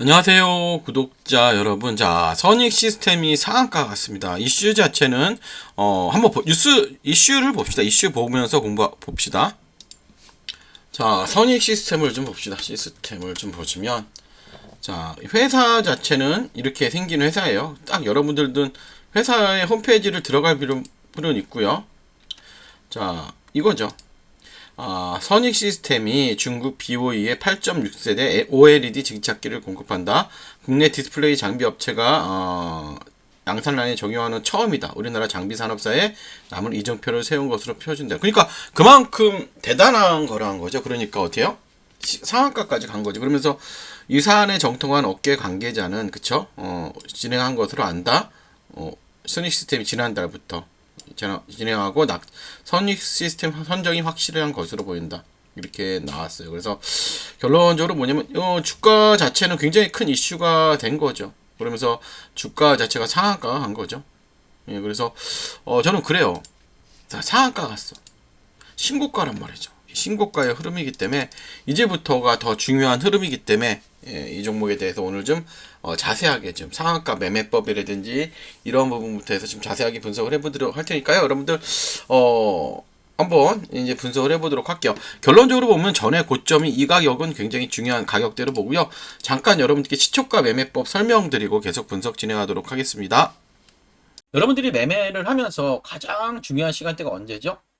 안녕하세요 구독자 여러분. 자 선익 시스템이 상한가 같습니다. 이슈 자체는 어 한번 보- 뉴스 이슈를 봅시다. 이슈 보면서 공부 봅시다. 자 선익 시스템을 좀 봅시다. 시스템을 좀 보시면. 자 회사 자체는 이렇게 생긴 회사예요. 딱 여러분들은 회사의 홈페이지를 들어갈 필요- 필요는 있고요. 자 이거죠 아, 선익 시스템이 중국 BOE의 8.6세대 OLED 증착기를 공급한다. 국내 디스플레이 장비 업체가 어, 양산란에 적용하는 처음이다. 우리나라 장비 산업사에 남은 이정표를 세운 것으로 표준다. 그러니까 그만큼 대단한 거라는 거죠. 그러니까 어때요? 시- 상한가까지 간 거죠. 그러면서 이 사안에 정통한 업계 관계자는 그쵸? 어, 진행한 것으로 안다. 어, 선익 시스템이 지난달부터 진행- 진행하고 낙, 선익 시스템 선정이 확실한 것으로 보인다. 이렇게 나왔어요. 그래서 결론적으로 뭐냐면 어, 주가 자체는 굉장히 큰 이슈가 된 거죠. 그러면서 주가 자체가 상한가가 간 거죠. 예, 그래서 어, 저는 그래요. 자, 상한가 갔어. 신고가란 말이죠. 신고가의 흐름이기 때문에 이제부터가 더 중요한 흐름이기 때문에 예, 이 종목에 대해서 오늘 좀 어, 자세하게 좀 상한가 매매법이라든지 이런 부분부터 해서 좀 자세하게 분석을 해보도록 할 테니까요. 여러분들 어 한번 이제 분석을 해보도록 할게요. 결론적으로 보면 전에 고점이 이 가격은 굉장히 중요한 가격대로 보고요. 잠깐 여러분들께 시초가 매매법 설명드리고 계속 분석 진행하도록 하겠습니다. 여러분들이 매매를 하면서 가장 중요한 시간대가 언제죠?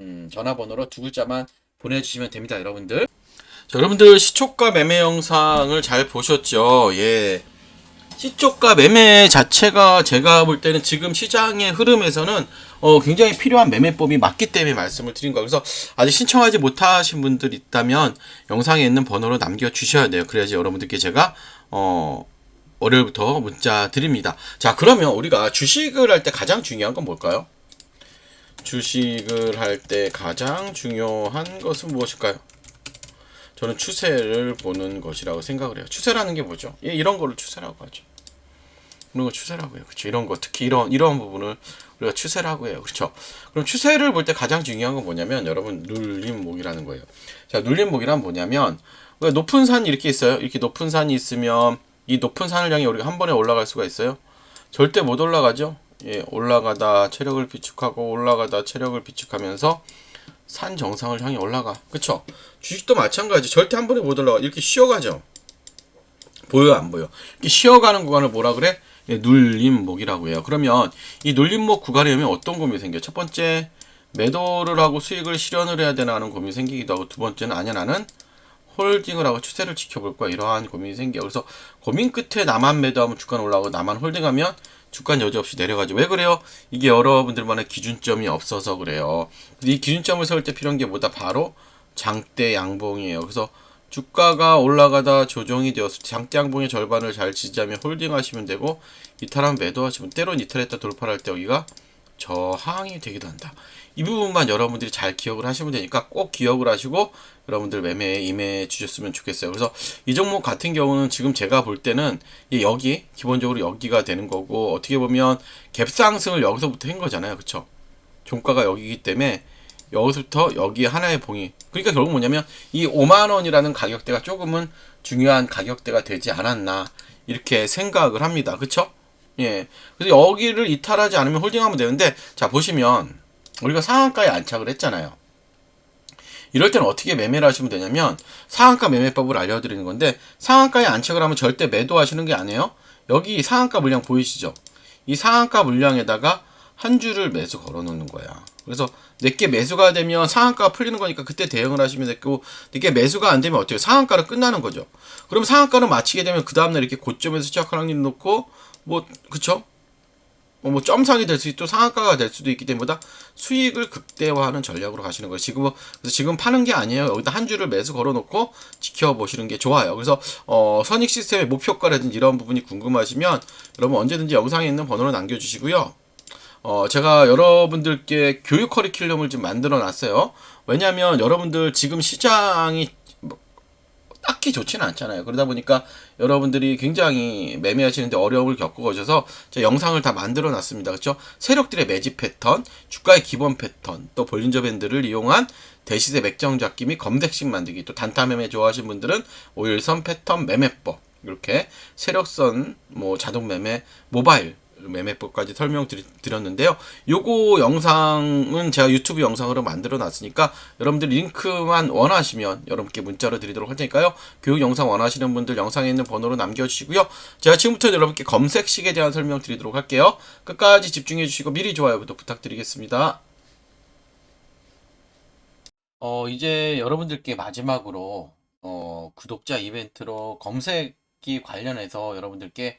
음, 전화번호로 두 글자만 보내주시면 됩니다, 여러분들. 자, 여러분들 시초가 매매 영상을 잘 보셨죠? 예. 시초가 매매 자체가 제가 볼 때는 지금 시장의 흐름에서는 어, 굉장히 필요한 매매법이 맞기 때문에 말씀을 드린 거예요. 그래서 아직 신청하지 못하신 분들 있다면 영상에 있는 번호로 남겨주셔야 돼요. 그래야지 여러분들께 제가 어, 월요일부터 문자 드립니다. 자, 그러면 우리가 주식을 할 때 가장 중요한 건 뭘까요? 주식을 할 때 가장 중요한 것은 무엇일까요? 저는 추세를 보는 것이라고 생각을 해요. 추세라는 게 뭐죠? 예, 이런 거를 추세라고 하죠. 이런 거 추세라고 해요. 그렇죠? 이런 거 특히 이런 이런 부분을 우리가 추세라고 해요. 그렇죠? 그럼 추세를 볼 때 가장 중요한 건 뭐냐면 여러분 눌림목이라는 거예요. 자, 눌림목이란 뭐냐면 우리가 높은 산이 이렇게 있어요. 이렇게 높은 산이 있으면 이 높은 산을 향해 우리가 한 번에 올라갈 수가 있어요. 절대 못 올라가죠. 예, 올라가다 체력을 비축하고 올라가다 체력을 비축하면서 산 정상을 향해 올라가. 그쵸? 주식도 마찬가지. 절대 한 번에 못 올라가. 이렇게 쉬어가죠. 보여 안 보여? 이렇게 쉬어가는 구간을 뭐라 그래? 예, 눌림목이라고 해요. 그러면 이 눌림목 구간에 오면 어떤 고민이 생겨? 첫 번째 매도를 하고 수익을 실현을 해야 되나 하는 고민이 생기기도 하고 두 번째는 아니야 나는 홀딩을 하고 추세를 지켜볼 거야 이러한 고민이 생겨. 그래서 고민 끝에 나만 매도하면 주가는 올라가고 나만 홀딩하면 주가는 여지없이 내려가죠. 왜 그래요? 이게 여러분들만의 기준점이 없어서 그래요. 이 기준점을 세울 때 필요한 게 뭐다? 바로 장대 양봉이에요. 그래서 주가가 올라가다 조정이 되어서 장대 양봉의 절반을 잘 지지하면 홀딩하시면 되고 이탈하면 매도하시면 때론 이탈했다 돌파할 때 여기가 저항이 되기도 한다. 이 부분만 여러분들이 잘 기억을 하시면 되니까 꼭 기억을 하시고 여러분들 매매에 임해 주셨으면 좋겠어요. 그래서 이 종목 같은 경우는 지금 제가 볼 때는 이 여기 기본적으로 여기가 되는 거고 어떻게 보면 갭 상승을 여기서부터 한 거잖아요. 그쵸 종가가 여기기 때문에 여기서부터 여기 하나의 봉이 그러니까 결국 뭐냐면 이 5만 원이라는 가격대가 조금은 중요한 가격대가 되지 않았나 이렇게 생각을 합니다. 그쵸 예. 그래서 여기를 이탈하지 않으면 홀딩하면 되는데 자 보시면 우리가 상한가에 안착을 했잖아요. 이럴 때는 어떻게 매매를 하시면 되냐면 상한가 매매법을 알려드리는 건데 상한가에 안착을 하면 절대 매도하시는 게 아니에요. 여기 상한가 물량 보이시죠? 이 상한가 물량에다가 한 줄을 매수 걸어 놓는 거야. 그래서 내게 매수가 되면 상한가가 풀리는 거니까 그때 대응을 하시면 되고 내게 매수가 안 되면 어떻게 상한가로 끝나는 거죠. 그럼 상한가를 마치게 되면 그 다음날 이렇게 고점에서 시작하는 확률 놓고 뭐 그쵸? 어, 뭐 점상이 될 수 있고 상한가가 될 수도 있기 때문에 수익을 극대화하는 전략으로 가시는 거예요. 지금 그래서 지금 파는 게 아니에요. 여기다 한 줄을 매수 걸어놓고 지켜보시는 게 좋아요. 그래서 어, 선익 시스템의 목표가라든지 이런 부분이 궁금하시면 여러분 언제든지 영상에 있는 번호를 남겨주시고요. 어, 제가 여러분들께 교육 커리큘럼을 좀 만들어 놨어요. 왜냐하면 여러분들 지금 시장이 뭐 딱히 좋지는 않잖아요. 그러다 보니까 여러분들이 굉장히 매매하시는데 어려움을 겪고 제가 영상을 다 만들어 놨습니다. 그렇죠? 세력들의 매집 패턴, 주가의 기본 패턴, 또 볼린저 밴드를 이용한 대시세 맥정 잡기 및 검색식 만들기, 또 단타 매매 좋아하시는 분들은 오일선 패턴 매매법, 이렇게 세력선, 뭐 자동 매매, 모바일 매매법까지 설명드렸는데요. 요거 영상은 제가 유튜브 영상으로 만들어 놨으니까 여러분들 링크만 원하시면 여러분께 문자로 드리도록 할 테니까요. 교육 영상 원하시는 분들 영상에 있는 번호로 남겨주시고요. 제가 지금부터 여러분께 검색식에 대한 설명 드리도록 할게요. 끝까지 집중해 주시고 미리 좋아요 부터 부탁드리겠습니다. 어, 이제 여러분들께 마지막으로 어, 구독자 이벤트로 검색기 관련해서 여러분들께